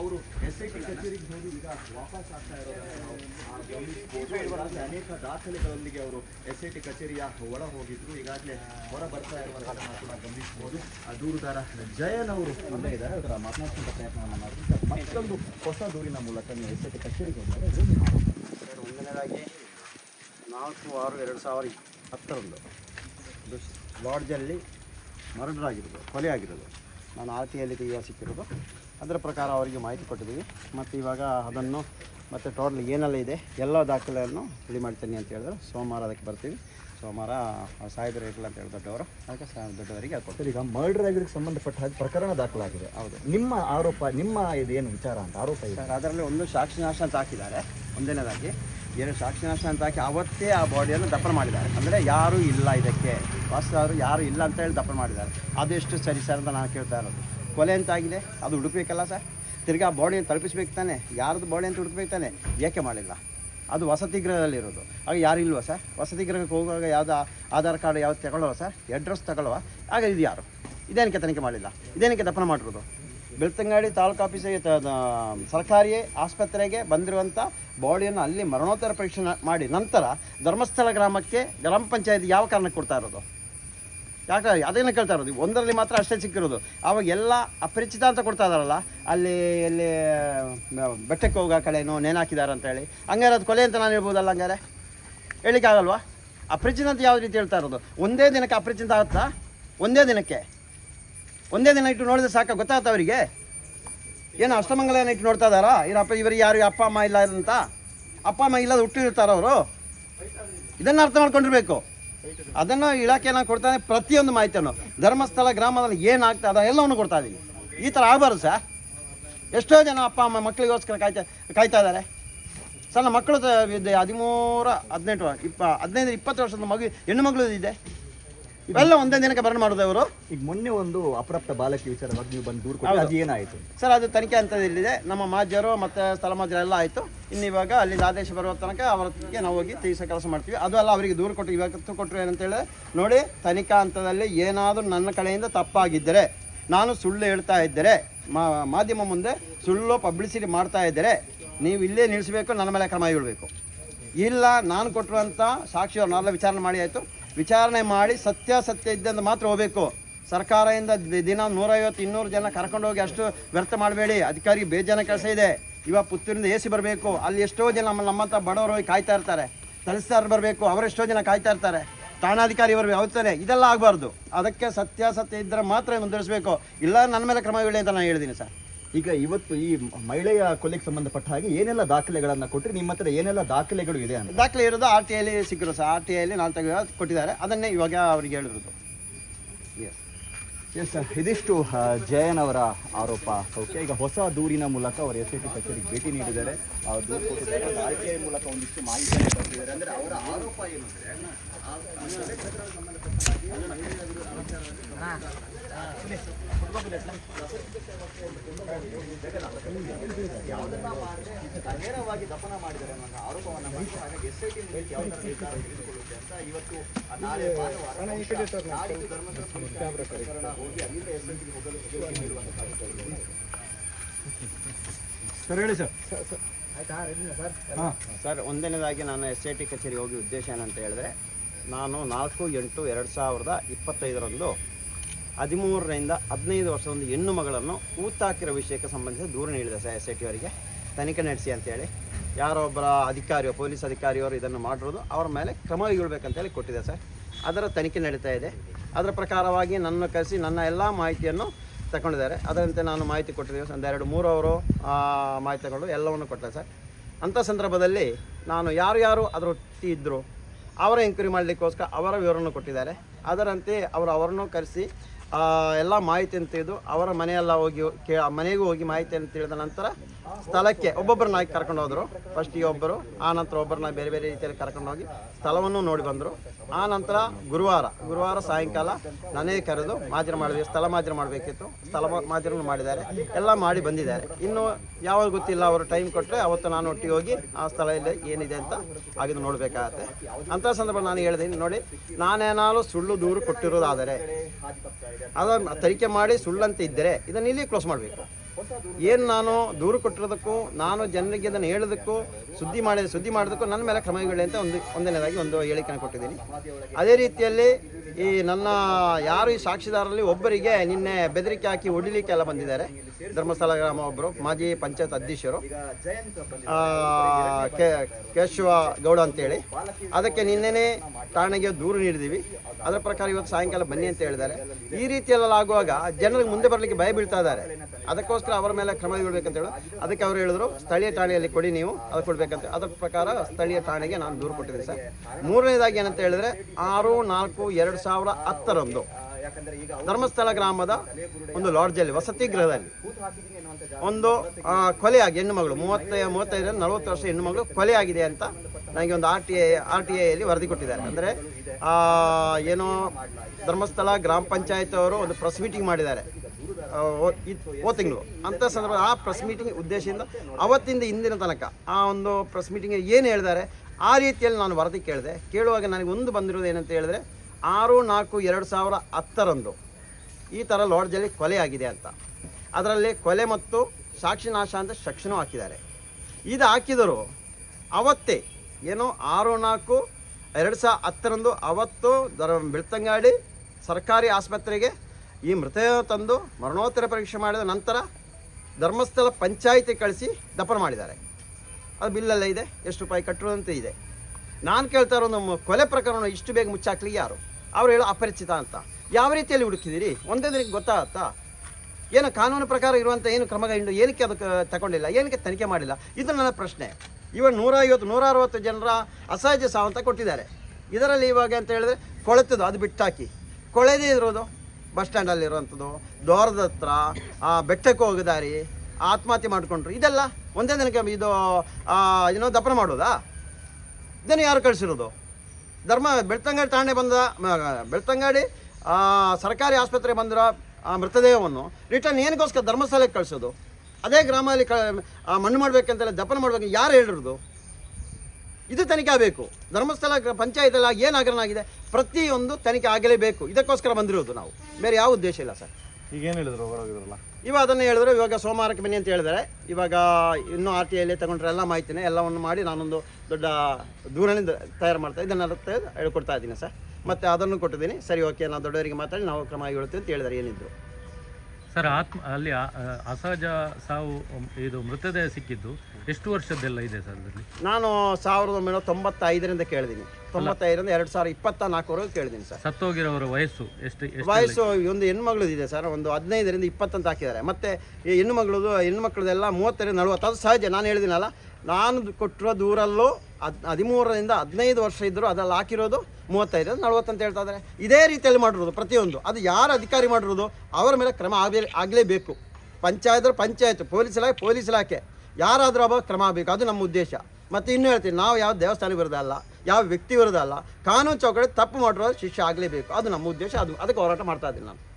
ಅವರು S I T ಕಚೇರಿಗೆ ಹೋಗಿ ಈಗ ವಾಪಸ್ ಆಗ್ತಾ ಇರೋದನ್ನ. ಅನೇಕ ದಾಖಲೆಗಳೊಂದಿಗೆ ಅವರು ಎಸ್ ಐ ಟಿ ಕಚೇರಿಯ ಒಳ ಹೋಗಿದ್ರು. ಈಗಾಗಲೇ ಹೊರ ಬರ್ತಾ ಇರುವಂತಹ ಕೂಡ ಗಮನಿಸಬಹುದು. ಆ ದೂರುದಾರ ಜಯನ್ ಅವರು ಅಲ್ಲೇ ಇದ್ದಾರೆ. ಅದರ ಮಾತನಾಡಿಸುವಂಥ ಪ್ರಯತ್ನವನ್ನು ಮಾಡಿದ್ರು ಮತ್ತೊಂದು ಹೊಸ ದೂರಿನ ಮೂಲಕ ನೀವು ಎಸ್ ಐ ಟಿ ಕಚೇರಿಗೆ ಹೋಗಿದ್ದಾರೆ ಒಂದನೇದಾಗಿ ನಾಲ್ಕು ಆರು ಎರಡು ಸಾವಿರ ಹತ್ತರಂದು ಲಾಡ್ಜಲ್ಲಿ ಮರ್ಡರ್ ಆಗಿರೋದು, ಕೊಲೆ ಆಗಿರೋದು. ನಾನು ಆರ್ತಿಯಲ್ಲಿ ಈಗ ಸಿಕ್ಕಿರೋದು ಅದರ ಪ್ರಕಾರ ಅವರಿಗೆ ಮಾಹಿತಿ ಕೊಟ್ಟಿದ್ದೀವಿ. ಮತ್ತು ಇವಾಗ ಅದನ್ನು ಮತ್ತು ಟೋಟಲ್ ಏನೆಲ್ಲ ಇದೆ ಎಲ್ಲ ದಾಖಲೆಯನ್ನು ರೆಡಿ ಮಾಡ್ತೀನಿ ಅಂತ ಹೇಳಿದ್ರು. ಸೋಮವಾರ ಅದಕ್ಕೆ ಬರ್ತೀವಿ. ಸೋಮವಾರ ಸಾಹೇಬರು ಇರಲಿಲ್ಲ ಅಂತ ಹೇಳಿ ದೊಡ್ಡವರು. ಅದಕ್ಕೆ ದೊಡ್ಡವರಿಗೆ ಸರ್ ಈಗ ಮರ್ಡರ್ ಆಗಿರೋಕ್ಕೆ ಸಂಬಂಧಪಟ್ಟ ಹಾಗೆ ಪ್ರಕರಣ ದಾಖಲಾಗಿದೆ. ಹೌದು. ನಿಮ್ಮ ಆರೋಪ ನಿಮ್ಮ ಇದೇನು ವಿಚಾರ ಅಂತ ಆರೋಪ ಇದೆ ಸರ್ ಅದರಲ್ಲಿ ಒಂದು ಸಾಕ್ಷಿನಾಶ ಅಂತ ಹಾಕಿದ್ದಾರೆ. ಒಂದನೇದಾಗಿ ಎರಡು ಸಾಕ್ಷಿನಾಶ ಅಂತ ಹಾಕಿ ಅವತ್ತೇ ಆ ಬಾಡಿಯನ್ನು ದಪ್ಪನ ಮಾಡಿದ್ದಾರೆ. ಅಂದರೆ ಯಾರೂ ಇಲ್ಲ ಇದಕ್ಕೆ. ವಾಸ್ತವರು ಯಾರು ಇಲ್ಲ ಅಂತ ಹೇಳಿ ದಪ್ಪನ ಮಾಡಿದ್ದಾರೆ. ಅದೆಷ್ಟು ಸರಿ ಸರ್ ಅಂತ ನಾನು ಕೇಳ್ತಾ ಇರೋದು. ಕೊಲೆ ಅಂತ ಆಗಿದೆ, ಅದು ಹುಡುಕ್ಬೇಕಲ್ಲ ಸರ್? ತಿರ್ಗಿ ಆ ಬಾಡಿಯನ್ನು ತಲುಪಿಸ್ಬೇಕು ತಾನೆ. ಯಾರ್ದು ಬಾಡಿ ಅಂತ ಹುಡುಕ್ಬೇಕು ತಾನೆ? ಯಾಕೆ ಮಾಡಿಲ್ಲ? ಅದು ವಸತಿ ಗೃಹದಲ್ಲಿರೋದು. ಆಗ ಯಾರು ಇಲ್ವಾ ಸರ್? ವಸತಿ ಗೃಹಕ್ಕೆ ಹೋಗುವಾಗ ಯಾವ್ದು ಆಧಾರ್ ಕಾರ್ಡ್ ಯಾವ್ದು ತಗೊಳ್ಳೋ ಸರ್? ಅಡ್ರೆಸ್ ತಗೊಳ್ಳುವ ಆಗ ಇದು ಯಾರು? ಇದೇನಕ್ಕೆ ತನಿಖೆ ಮಾಡಿಲ್ಲ? ಇದೇನಕ್ಕೆ ದಫನ ಮಾಡಿರೋದು? ಬೆಳ್ತಂಗಡಿ ತಾಲೂಕು ಆಫೀಸಿಗೆ ಸರ್ಕಾರಿ ಆಸ್ಪತ್ರೆಗೆ ಬಂದಿರುವಂಥ ಬಾಡಿಯನ್ನು ಅಲ್ಲಿ ಮರಣೋತ್ತರ ಪರೀಕ್ಷೆ ಮಾಡಿ ನಂತರ ಧರ್ಮಸ್ಥಳ ಗ್ರಾಮಕ್ಕೆ ಗ್ರಾಮ ಪಂಚಾಯತ್ ಯಾವ ಕಾರಣಕ್ಕೆ ಕೊಡ್ತಾ ಇರೋದು? ಯಾಕೆ ಅದೇನು ಕೇಳ್ತಾ ಇರೋದು? ಒಂದರಲ್ಲಿ ಮಾತ್ರ ಅಷ್ಟೇ ಸಿಕ್ಕಿರೋದು. ಆವಾಗ ಎಲ್ಲ ಅಪರಿಚಿತ ಅಂತ ಕೊಡ್ತಾ ಇದಾರಲ್ಲ, ಅಲ್ಲಿ, ಇಲ್ಲಿ ಬೆಟ್ಟಕ್ಕೆ ಹೋಗೋ ಕಡೆನೋ ನೇಣಾಕಿದ್ದಾರೆ ಅಂತ ಹೇಳಿ. ಹಂಗಾರೆ ಅದು ಕೊಲೆ ಅಂತ ನಾನು ಹೇಳ್ಬೋದಲ್ಲ ಹಂಗಾರೆ? ಹೇಳಿಕ್ಕೆ ಆಗಲ್ವಾ ಅಪರಿಚಿತ ಅಂತ ಯಾವ ರೀತಿ ಹೇಳ್ತಾ ಇರೋದು? ಒಂದೇ ದಿನಕ್ಕೆ ಅಪರಿಚಿತ ಆಗುತ್ತಾ? ಒಂದೇ ದಿನಕ್ಕೆ? ಒಂದೇ ದಿನ ಇಟ್ಟು ನೋಡಿದ್ರೆ ಸಾಕ ಗೊತ್ತಾಗ್ತಾ ಅವರಿಗೆ? ಏನು ಅಷ್ಟಮಂಗಲ ಇಟ್ಟು ನೋಡ್ತಾ ಇದ್ದಾರಾ? ಇರಪ್ಪ, ಇವರಿಗೆ ಯಾರು, ಅಪ್ಪ, ಅಮ್ಮ ಇಲ್ಲ ಅಂತ? ಅಪ್ಪ, ಅಮ್ಮ ಇಲ್ಲದ ಹುಟ್ಟಿರ್ತಾರ ಅವರು? ಇದನ್ನು ಅರ್ಥ ಮಾಡ್ಕೊಂಡಿರ್ಬೇಕು. ಅದನ್ನು ಕೊಡ್ತಾ ಕೊಡ್ತಾನೆ ಪ್ರತಿಯೊಂದು ಮಾಹಿತಿಯನ್ನು, ಧರ್ಮಸ್ಥಳ, ಗ್ರಾಮದಲ್ಲಿ ಏನಾಗ್ತಾ ಅದ ಎಲ್ಲವನ್ನು ಕೊಡ್ತಾ ಇದ್ದೀನಿ ಈ ಥರ ಆಗಬಾರ್ದು ಸರ್. ಎಷ್ಟೋ ಜನ ಅಪ್ಪ, ಅಮ್ಮ ಮಕ್ಕಳಿಗೋಸ್ಕರ ಕಾಯ್ತಾ ಕಾಯ್ತಾ ಇದ್ದಾರೆ. ಸಣ್ಣ ಮಕ್ಕಳು ತ- ಇದೆ ಹದಿಮೂರ, ಹದಿನೆಂಟು, ಇಪ್ಪ ಹದಿನೈದು ಇಪ್ಪತ್ತು ವರ್ಷದ ಮಗು, ಹೆಣ್ಣು ಮಗಳು ಇದೆ. ಇವೆಲ್ಲ ಒಂದೇ ದಿನಕ್ಕೆ ಬರಣ ಮಾಡೋದು ಅವರು ಈಗ ಮೊನ್ನೆ ಒಂದು ಅಪ್ರಾಪ್ತ ಬಾಲಕಿ ವಿಚಾರವಾಗಿ ನೀವು ಬಂದು ದೂರು ಕೊಟ್ಟು ಅದು ಏನಾಯಿತು? ಸರ್ ಅದು ತನಿಖೆ ಹಂತದಲ್ಲಿದೆ ನಮ್ಮ ಮಾಜರು ಮತ್ತು ಸ್ಥಳ ಮಾಜರು ಎಲ್ಲ ಆಯಿತು. ಇನ್ನು ಇವಾಗ ಅಲ್ಲಿಂದ ಆದೇಶ ಬರುವ ತನಕ ಅವರಿಗೆ ನಾವು ಹೋಗಿ ತಿಳಿಸೋ ಕೆಲಸ ಮಾಡ್ತೀವಿ. ಅದು ಅಲ್ಲ ಅವರಿಗೆ ದೂರು ಕೊಟ್ಟು ಇವತ್ತು ಕೊಟ್ಟರು ಏನಂತೇಳಿ ನೋಡಿ ತನಿಖಾ ಹಂತದಲ್ಲಿ ಏನಾದರೂ ನನ್ನ ಕಡೆಯಿಂದ ತಪ್ಪಾಗಿದ್ದರೆ ನಾನು ಸುಳ್ಳು ಹೇಳ್ತಾ ಇದ್ದರೆ ಮಾ ಮಾಧ್ಯಮ ಮುಂದೆ ಸುಳ್ಳು ಪಬ್ಲಿಸಿಟಿ ಮಾಡ್ತಾ ಇದ್ದರೆ ನೀವು ಇಲ್ಲೇ ನಿಲ್ಲಿಸಬೇಕು ನನ್ನ ಮೇಲೆ ಕ್ರಮ ಹೇಳಬೇಕು ಇಲ್ಲ ನಾನು ಕೊಟ್ಟಿರುವಂಥ ಸಾಕ್ಷಿಯವ್ರನ್ನೆಲ್ಲ ವಿಚಾರಣೆ ಮಾಡಿ ಆಯಿತು. ವಿಚಾರಣೆ ಮಾಡಿ ಸತ್ಯಾಸತ್ಯ ಇದ್ದಂತ ಮಾತ್ರ ಹೋಗಬೇಕು. ಸರ್ಕಾರದಿಂದ ದಿನ ನೂರೈವತ್ತು, ಇನ್ನೂರು ಜನ ಕರ್ಕೊಂಡೋಗಿ ಅಷ್ಟು ವ್ಯರ್ಥ ಮಾಡಬೇಡಿ. ಅಧಿಕಾರಿಗೆ ಬೇಜಾನ ಕೆಲಸ ಇದೆ. ಇವಾಗ ಪುತ್ತೂರಿಂದ ಎ ಸಿ ಬರಬೇಕು. ಅಲ್ಲಿ ಎಷ್ಟೋ ಜನ ನಮ್ಮ ನಮ್ಮಂಥ ಬಡವರು ಹೋಗಿ ಕಾಯ್ತಾ ಇರ್ತಾರೆ. ತಹಸೀಲ್ದಾರ್ ಬರಬೇಕು. ಅವರೆಷ್ಟೋ ಜನ ಕಾಯ್ತಾ ಇರ್ತಾರೆ. ಠಾಣಾಧಿಕಾರಿ ಬರಬೇಕು ಅವ್ತಾರೆ ಇದೆಲ್ಲ ಆಗಬಾರ್ದು. ಅದಕ್ಕೆ ಸತ್ಯಾಸತ್ಯ ಇದ್ದರೆ ಮಾತ್ರ ಮುಂದುವರಿಸಬೇಕು. ಇಲ್ಲ, ನನ್ನ ಮೇಲೆ ಕ್ರಮ ಹೇಳಿ ಅಂತ ನಾನು ಹೇಳಿದ್ದೀನಿ ಸರ್. ಈಗ ಇವತ್ತು ಈ ಮಹಿಳೆಯ ಕೊಲೆಗೆ ಸಂಬಂಧಪಟ್ಟ ಹಾಗೆ ಏನೆಲ್ಲ ದಾಖಲೆಗಳನ್ನ ಕೊಟ್ಟರೆ ನಿಮ್ಮ ಹತ್ರ ಏನೆಲ್ಲ ದಾಖಲೆಗಳು ಇದೆ ಅಂತ ದಾಖಲೆ ಇರೋದು ಆರ್ ಟಿ ಐಲಿ ಸಿಕ್ಕಿರೋ ಸರ್ ಆರ್ ಟಿ ಐಲಿ ನಾನು ತೆಗೆದು ಕೊಟ್ಟಿದ್ದಾರೆ ಅದನ್ನೇ ಇವಾಗ ಅವ್ರಿಗೆ ಹೇಳಿರೋದು ಎಸ್ ಎಸ್ ಸರ್ ಇದಿಷ್ಟು ಆ, ಜಯನ್ ಅವರ ಆರೋಪ ಓಕೆ ಈಗ ಹೊಸ ದೂರಿನ ಮೂಲಕ ಅವರು ಎಸ್ ಐ ಟಿ ಕಚೇರಿಗೆ ಭೇಟಿ ನೀಡಿದ್ದಾರೆ ಆ ದೂರು ಕೊಟ್ಟಿದ್ದಾರೆ ಆರ್ ಟಿ ಐ ಮೂಲಕ ಒಂದಿಷ್ಟು ಮಾಹಿತಿ ಕೊಟ್ಟಿದ್ದಾರೆ ಅಂದರೆ ಅವರ ಆರೋಪ ಏನು ಅಂದರೆ ನೇರವಾಗಿ ದಫನ ಮಾಡಿದ್ದಾರೆ ಅನ್ನೋ ಆರೋಪವನ್ನು ಮಾಡಿ ಹಾಗಾಗಿ ಎಸ್ ಐ ಟಿ ಯಾವ ಥರ ನಿರ್ಧಾರ ತೆಗೆದುಕೊಳ್ಳುತ್ತೆ ಅಂತ ಇವತ್ತು ಆ ನಾಳೆ ಭಾನುವಾರ ನಾಡಿದ್ದು ಧರ್ಮಸ್ಥಳ ಪ್ರಕರಣ ಹೋಗಿ ಅಲ್ಲಿಂದ ಎಸ್ ಐ ಟಿಗೆ ಹೋಗಲು ಸಚಿವರಿಗೆ ನೀಡುವಂಥ ಸಾಧ್ಯತೆಗಳಿದೆ. ಸರ್ ಹೇಳಿ ಸರ್. ಸರ್ ಒಂದನೇದಾಗಿ ನಾನು ಎಸ್ ಐ ಟಿ ಕಚೇರಿಗೆ ಹೋಗಿ ಉದ್ದೇಶ ಏನಂತ ಹೇಳಿದ್ರೆ ನಾನು ನಾಲ್ಕು, ಎಂಟು, ಎರಡು ಸಾವಿರದ ಇಪ್ಪತ್ತೈದರಂದು ಹದಿಮೂರರಿಂದ ಹದಿನೈದು ವರ್ಷದ ಒಂದು ಹೆಣ್ಣು ಮಗಳನ್ನು ಊತಾಕಿರೋ ವಿಷಯಕ್ಕೆ ಸಂಬಂಧಿಸಿ ದೂರು ನೀಡಿದೆ ಸರ್ ಎಸ್ ಐ ಟಿ ಅವರಿಗೆ. ತನಿಖೆ ನಡೆಸಿ ಅಂತೇಳಿ. ಯಾರೊಬ್ಬರ ಅಧಿಕಾರಿಯೋ, ಪೊಲೀಸ್ ಅಧಿಕಾರಿಯವರು ಇದನ್ನು ಮಾಡಿರೋದು ಅವರ ಮೇಲೆ ಕ್ರಮ ಹೇಳಿ ಕೊಟ್ಟಿದೆ ಸರ್. ಅದರ ತನಿಖೆ ನಡೀತಾ ಇದೆ. ಅದರ ಪ್ರಕಾರವಾಗಿ ನನ್ನ ಕರೆಸಿ ನನ್ನ ಎಲ್ಲ ಮಾಹಿತಿಯನ್ನು ತಗೊಂಡಿದ್ದಾರೆ. ಅದರಂತೆ ನಾನು ಮಾಹಿತಿ ಕೊಟ್ಟಿದ್ದೀನಿ ಒಂದು ಎರಡು ಮೂರು ಅವರು ಮಾಹಿತಿ ತಗೊಂಡು ಎಲ್ಲವನ್ನು ಕೊಟ್ಟೆ ಸರ್. ಅಂಥ ಸಂದರ್ಭದಲ್ಲಿ ನಾನು ಯಾರು ಯಾರು ಅದರೊಟ್ಟಿ ಇದ್ದರು ಅವರ ಎಂಕ್ವೈರಿ ಮಾಡಲಿಕ್ಕೋಸ್ಕರ ಅವರ ವಿವರವನ್ನು ಕೊಟ್ಟಿದ್ದಾರೆ. ಅದರಂತೆ ಅವರು ಅವರನ್ನು ಕರೆಸಿ ಎಲ್ಲ ಮಾಹಿತಿಯನ್ನು ತೆಗೆದು ಅವರ ಮನೆಯೆಲ್ಲ ಹೋಗಿ, ಕೇ ಮನೆಗೂ ಹೋಗಿ ಮಾಹಿತಿಯನ್ನು ತಿಳಿದ ನಂತರ ಸ್ಥಳಕ್ಕೆ ಒಬ್ಬೊಬ್ಬರನ್ನ ಕರ್ಕೊಂಡು ಹೋದರು. ಫಸ್ಟಿಗೆ ಒಬ್ಬರು, ಆ ನಂತರ ಒಬ್ಬರನ್ನ ಬೇರೆ ಬೇರೆ ರೀತಿಯಲ್ಲಿ ಕರ್ಕೊಂಡು ಹೋಗಿ ಸ್ಥಳವನ್ನು ನೋಡಿ ಬಂದರು. ಆ ನಂತರ ಗುರುವಾರ ಗುರುವಾರ ಸಾಯಂಕಾಲ ನನಗೆ ಕರೆದು ಮಾಜರ ಮಾಡಿದ್ವಿ, ಸ್ಥಳ ಮಾಜರ ಮಾಡಬೇಕಿತ್ತು. ಸ್ಥಳ ಮಾಜರನ್ನು ಮಾಡಿದ್ದಾರೆ. ಎಲ್ಲ ಮಾಡಿ ಬಂದಿದ್ದಾರೆ. ಇನ್ನು ಯಾವಾಗ ಗೊತ್ತಿಲ್ಲ, ಅವರು ಟೈಮ್ ಕೊಟ್ಟರೆ ಅವತ್ತು ನಾನು ಒಟ್ಟಿಗೆ ಹೋಗಿ ಆ ಸ್ಥಳದಲ್ಲಿ ಏನಿದೆ ಅಂತ ಆಗಿದ್ದು ನೋಡಬೇಕಾಗತ್ತೆ. ಅಂಥ ಸಂದರ್ಭ ನಾನು ಹೇಳಿದ್ದೀನಿ ನೋಡಿ, ನಾನೇನಾದ್ರು ಸುಳ್ಳು ದೂರು ಕೊಟ್ಟಿರೋದಾದರೆ, ಅದನ್ನು ತನಿಖೆ ಮಾಡಿ ಸುಳ್ಳಂತ ಇದ್ದರೆ ಇದನ್ನು ಇಲ್ಲಿ ಕ್ಲೋಸ್ ಮಾಡಬೇಕು. ಏನು ನಾನು ದೂರು ಕೊಟ್ಟಿರೋದಕ್ಕೂ, ನಾನು ಜನರಿಗೆ ಅದನ್ನು ಹೇಳೋದಕ್ಕೂ, ಸುದ್ದಿ ಮಾಡಿ, ಸುದ್ದಿ ಮಾಡೋದಕ್ಕೂ ನನ್ನ ಮೇಲೆ ಕ್ರಮಗಳೇ ಅಂತ ಒಂದು, ಒಂದನೇದಾಗಿ ಒಂದು ಹೇಳಿಕೆಯನ್ನು ಕೊಟ್ಟಿದ್ದೀನಿ. ಅದೇ ರೀತಿಯಲ್ಲಿ ಈ ನನ್ನ ಯಾರು ಈ ಸಾಕ್ಷಿದಾರರಲ್ಲಿ ಒಬ್ಬರಿಗೆ ನಿನ್ನೆ ಬೆದರಿಕೆ ಹಾಕಿ ಹೊಡಿಲಿಕ್ಕೆ ಎಲ್ಲ ಬಂದಿದ್ದಾರೆ. ಧರ್ಮಸ್ಥಳ ಗ್ರಾಮ ಒಬ್ಬರು ಮಾಜಿ ಪಂಚಾಯತ್ ಅಧ್ಯಕ್ಷರು ಕೇಶವ ಗೌಡ ಅಂತೇಳಿ. ಅದಕ್ಕೆ ನಿನ್ನೆನೇ ಠಾಣೆಗೆ ದೂರು ನೀಡಿದ್ದೀವಿ. ಅದರ ಪ್ರಕಾರ ಇವತ್ತು ಸಾಯಂಕಾಲ ಬನ್ನಿ ಅಂತ ಹೇಳಿದ್ದಾರೆ. ಈ ರೀತಿಯಲ್ಲಾಗುವಾಗ ಜನರಿಗೆ ಮುಂದೆ ಬರಲಿಕ್ಕೆ ಭಯ ಬೀಳ್ತಾ ಇದ್ದಾರೆ. ಅದಕ್ಕೋಸ್ಕರ ಅವರ ಮೇಲೆ ಕ್ರಮ ಅಂತ ಹೇಳಿ. ಅದಕ್ಕೆ ಅವರು ಹೇಳಿದ್ರು, ಸ್ಥಳೀಯ ಠಾಣೆಯಲ್ಲಿ ಕೊಡಿ ನೀವು, ಅದು ಕೊಡಬೇಕಂತ. ಅದರ ಪ್ರಕಾರ ಸ್ಥಳೀಯ ಠಾಣೆಗೆ ನಾನು ದೂರು ಕೊಟ್ಟಿದ್ದೀನಿ ಸರ್. ಮೂರನೇದಾಗಿ ಏನಂತ ಹೇಳಿದ್ರೆ, ಆರು, ನಾಲ್ಕು, ಎರಡು ಸಾವಿರ ಹತ್ತರಂದು ಧರ್ಮಸ್ಥಳ ಗ್ರಾಮದ ಒಂದು ಲಾಡ್ಜಲ್ಲಿ, ವಸತಿ ಗೃಹದಲ್ಲಿ ಒಂದು ಕೊಲೆ ಕೊಲೆಯಾಗಿ ಹೆಣ್ಣು ಮಗಳು ಮೂವತ್ತ ಮೂವತ್ತೈದರಿಂದ ನಲವತ್ತು ವರ್ಷ ಹೆಣ್ಣು ಮಗಳು ಆಗಿದೆ ಅಂತ ನನಗೆ ಒಂದು R T I, R T ಐಯಲ್ಲಿ ವರದಿ ಕೊಟ್ಟಿದ್ದಾರೆ. ಅಂದರೆ ಏನೋ ಧರ್ಮಸ್ಥಳ ಗ್ರಾಮ ಪಂಚಾಯತ್ ಅವರು ಒಂದು ಪ್ರೆಸ್ ಮೀಟಿಂಗ್ ಮಾಡಿದ್ದಾರೆ. ಓ- ತಿಂಗಳು. ಅಂಥ ಸಂದರ್ಭ, ಆ ಪ್ರೆಸ್ ಮೀಟಿಂಗ್ ಉದ್ದೇಶದಿಂದ ಅವತ್ತಿಂದ ಇಂದಿನ ತನಕ ಆ ಒಂದು ಪ್ರೆಸ್ ಮೀಟಿಂಗ್ ಏನು ಹೇಳಿದ್ದಾರೆ ಆ ರೀತಿಯಲ್ಲಿ ನಾನು ವರದಿ ಕೇಳಿದೆ. ಕೇಳುವಾಗ ನನಗೆ ಒಂದು ಬಂದಿರೋದು ಏನಂತ ಹೇಳಿದ್ರೆ, ಆರು, ನಾಲ್ಕು, ಎರಡು ಸಾವಿರ ಹತ್ತರಂದು ಈ ಥರ ಲಾಡ್ಜಲ್ಲಿ ಕೊಲೆ ಆಗಿದೆ ಅಂತ. ಅದರಲ್ಲಿ ಕೊಲೆ ಮತ್ತು ಸಾಕ್ಷಿ ನಾಶ ಅಂತ ಸೆಕ್ಷನು ಹಾಕಿದ್ದಾರೆ. ಇದು ಹಾಕಿದರು ಅವತ್ತೇ ಏನೋ ಆರು, ನಾಲ್ಕು, ಎರಡು ಸಾವಿರ ಹತ್ತರಂದು ಅವತ್ತು ದರ, ಬೆಳ್ತಂಗಾಡಿ ಸರ್ಕಾರಿ ಆಸ್ಪತ್ರೆಗೆ ಈ ಮೃತದೇಹ ತಂದು ಮರಣೋತ್ತರ ಪರೀಕ್ಷೆ ಮಾಡಿದ ನಂತರ ಧರ್ಮಸ್ಥಳ ಪಂಚಾಯಿತಿ ಕಳಿಸಿ ದಫನ ಮಾಡಿದ್ದಾರೆ. ಅದು ಬಿಲ್ಲೆಲ್ಲ ಇದೆ, ಎಷ್ಟು ರೂಪಾಯಿ ಕಟ್ಟುವಂತೆ ಇದೆ. ನಾನು ಕೇಳ್ತಾ ಇರೋ ನಮ್ಮ ಕೊಲೆ ಪ್ರಕರಣ ಇಷ್ಟು ಬೇಗ ಮುಚ್ಚಾಕ್ಲಿ ಯಾರು? ಅವ್ರು ಹೇಳೋ ಅಪರಿಚಿತ ಅಂತ. ಯಾವ ರೀತಿಯಲ್ಲಿ ಹುಡುಕಿದಿರಿ ಒಂದೇ ದಿನಕ್ಕೆ ಗೊತ್ತಾಗತ್ತಾ? ಏನು ಕಾನೂನು ಪ್ರಕಾರ ಇರುವಂಥ ಏನು ಕ್ರಮಗಳು ಏನಕ್ಕೆ ಅದಕ್ಕೆ ತಗೊಂಡಿಲ್ಲ? ಏನಕ್ಕೆ ತನಿಖೆ ಮಾಡಿಲ್ಲ? ಇದು ನನ್ನ ಪ್ರಶ್ನೆ. ಇವಾಗ ನೂರೈವತ್ತು ನೂರ ಅರವತ್ತು ಜನರ ಅಸಹಜ ಸಾವಂತ ಕೊಟ್ಟಿದ್ದಾರೆ. ಇದರಲ್ಲಿ ಇವಾಗ ಅಂತ ಹೇಳಿದ್ರೆ ಕೊಳೆತದು ಅದು ಬಿಟ್ಟಾಕಿ. ಕೊಳೆದೇ ಇರೋದು. ಬಸ್ ಸ್ಟ್ಯಾಂಡಲ್ಲಿರುವಂಥದ್ದು ದ್ವಾರದ ಹತ್ರ ಆ, ಬೆಟ್ಟಕ್ಕೆ ಹೋಗಿದಾರಿ ಆತ್ಮಹತ್ಯೆ ಮಾಡಿಕೊಂಡ್ರು. ಇದೆಲ್ಲ ಒಂದೇ ದಿನಕ್ಕೆ ಇದು ಏನೋ ದಪನ ಮಾಡೋದಾ? ಇದನ್ನು ಯಾರು ಕಳಿಸಿರೋದು? ಧರ್ಮ ಬೆಳ್ತಂಗಾಡಿ ಠಾಣೆ ಬಂದ ಬೆಳ್ತಂಗಾಡಿ ಸರ್ಕಾರಿ ಆಸ್ಪತ್ರೆ ಬಂದಿರೋ ಆ ಮೃತದೇಹವನ್ನು ರಿಟರ್ನ್ ಏನಕ್ಕೋಸ್ಕರ ಧರ್ಮಸ್ಥಳಕ್ಕೆ ಕಳಿಸೋದು? ಅದೇ ಗ್ರಾಮದಲ್ಲಿ ಕ ಮಣ್ಣು ಮಾಡಬೇಕಂತೆಲ್ಲ ದಪನ ಮಾಡಬೇಕು ಯಾರು ಹೇಳಿರೋದು? ಇದು ತನಿಖೆ ಆಗಬೇಕು. ಧರ್ಮಸ್ಥಳ ಪಂಚಾಯತಲ್ಲಿ ಏನು ಹಗರಣ ಆಗಿದೆ? ಪ್ರತಿಯೊಂದು ತನಿಖೆ ಆಗಲೇಬೇಕು. ಇದಕ್ಕೋಸ್ಕರ ಬಂದಿರೋದು ನಾವು. ಬೇರೆ ಯಾವ ಉದ್ದೇಶ ಇಲ್ಲ ಸರ್. ಈಗ ಏನು ಹೇಳಿದ್ರು ಹೊರಗಿದ್ರಲ್ಲ ಇವಾಗ ಅದನ್ನು ಹೇಳಿದ್ರು ಇವಾಗ ಸೋಮವಾರಕ್ಕೆ ಬನ್ನಿ ಅಂತ ಹೇಳಿದರೆ ಇವಾಗ ಇನ್ನೂ ಆರ್ ಟಿ ಐಲಿ ತಗೊಂಡ್ರೆ ಎಲ್ಲ ಮಾಹಿತಿನೇ ಎಲ್ಲವನ್ನು ಮಾಡಿ ನಾನೊಂದು ದೊಡ್ಡ ದೂರನಿಂದ ತಯಾರು ಮಾಡ್ತಾ ಇದನ್ನು ಹೇಳ್ಕೊಡ್ತಾ ಇದ್ದೀನಿ ಸರ್. ಮತ್ತು ಅದನ್ನು ಕೊಟ್ಟಿದ್ದೀನಿ. ಸರಿ ಓಕೆ ನಾನು ದೊಡ್ಡವರಿಗೆ ಮಾತಾಡಿ ನಾವು ಕ್ರಮ ಹೇಳ್ತೀವಿ ಅಂತ ಹೇಳಿದ್ದಾರೆ ಏನಿದ್ರು. ಸರ್ ಆತ್ಮ ಅಲ್ಲಿ ಅಸಹಜ ಸಾವು ಇದು ಮೃತದೇಹ ಸಿಕ್ಕಿದ್ದು ಎಷ್ಟು ವರ್ಷದ್ದೆಲ್ಲ ಇದೆ ಸರ್ ಅದರಲ್ಲಿ? ನಾನು ಸಾವಿರದ ಒಂಬೈನೂರ ತೊಂಬತ್ತೈದರಿಂದ ಕೇಳಿದ್ದೀನಿ. ತೊಂಬತ್ತೈದರಿಂದ ಎರಡು ಸಾವಿರ ಇಪ್ಪತ್ತ ನಾಲ್ಕುವರೆಗೂ ಕೇಳಿದ್ದೀನಿ ಸರ್. ಸತ್ತೋಗಿರೋರ ವಯಸ್ಸು ಎಷ್ಟು ವಯಸ್ಸು ಒಂದು ಹೆಣ್ಮಗಳು ಇದೆ ಸರ್ ಒಂದು ಹದಿನೈದರಿಂದ ಇಪ್ಪತ್ತಂತ ಹಾಕಿದ್ದಾರೆ. ಮತ್ತು ಈ ಹೆಣ್ಣು ಹೆಣ್ಮಕ್ಳದೆಲ್ಲ ಮೂವತ್ತರಿಂದ ನಲವತ್ತು ಅದು ಸಹಜ ನಾನು ಹೇಳಿದ್ದೀನಲ್ಲ. ನಾನು ಕೊಟ್ಟಿರೋ ದೂರಲ್ಲೂ ಹದ್ ಹದಿಮೂರರಿಂದ ಹದಿನೈದು ವರ್ಷ ಇದ್ದರೂ ಅದ್ರಲ್ಲಿ ಹಾಕಿರೋದು ಮೂವತ್ತೈದು ನಲ್ವತ್ತು ಅಂತ ಹೇಳ್ತಾ ಇದ್ದಾರೆ. ಇದೇ ರೀತಿಯಲ್ಲಿ ಮಾಡಿರೋದು ಪ್ರತಿಯೊಂದು. ಅದು ಯಾರು ಅಧಿಕಾರಿ ಮಾಡಿರೋದು, ಅವರ ಮೇಲೆ ಕ್ರಮ ಆಗಲೇ ಆಗಲೇಬೇಕು. ಪಂಚಾಯತ್ ಪಂಚಾಯತ್, ಪೊಲೀಸ್ ಇಲಾಖೆ ಪೊಲೀಸ್ ಇಲಾಖೆ. ಯಾರಾದರೂ ಅವಾಗ ಕ್ರಮ ಆಗಬೇಕು, ಅದು ನಮ್ಮ ಉದ್ದೇಶ. ಮತ್ತು ಇನ್ನೂ ಹೇಳ್ತೀನಿ, ನಾವು ಯಾವ ದೇವಸ್ಥಾನ ವಿರುದ್ಧ ಯಾವ ವ್ಯಕ್ತಿ ವಿರುದ್ಧ ಕಾನೂನು ಚೌಕಟ್ಟು ತಪ್ಪು ಮಾಡಿರೋ ಶಿಕ್ಷೆ ಆಗಲೇಬೇಕು. ಅದು ನಮ್ಮ ಉದ್ದೇಶ, ಅದು ಅದಕ್ಕೆ ಹೋರಾಟ ಮಾಡ್ತಾ ಇದ್ದೀನಿ ನಾನು.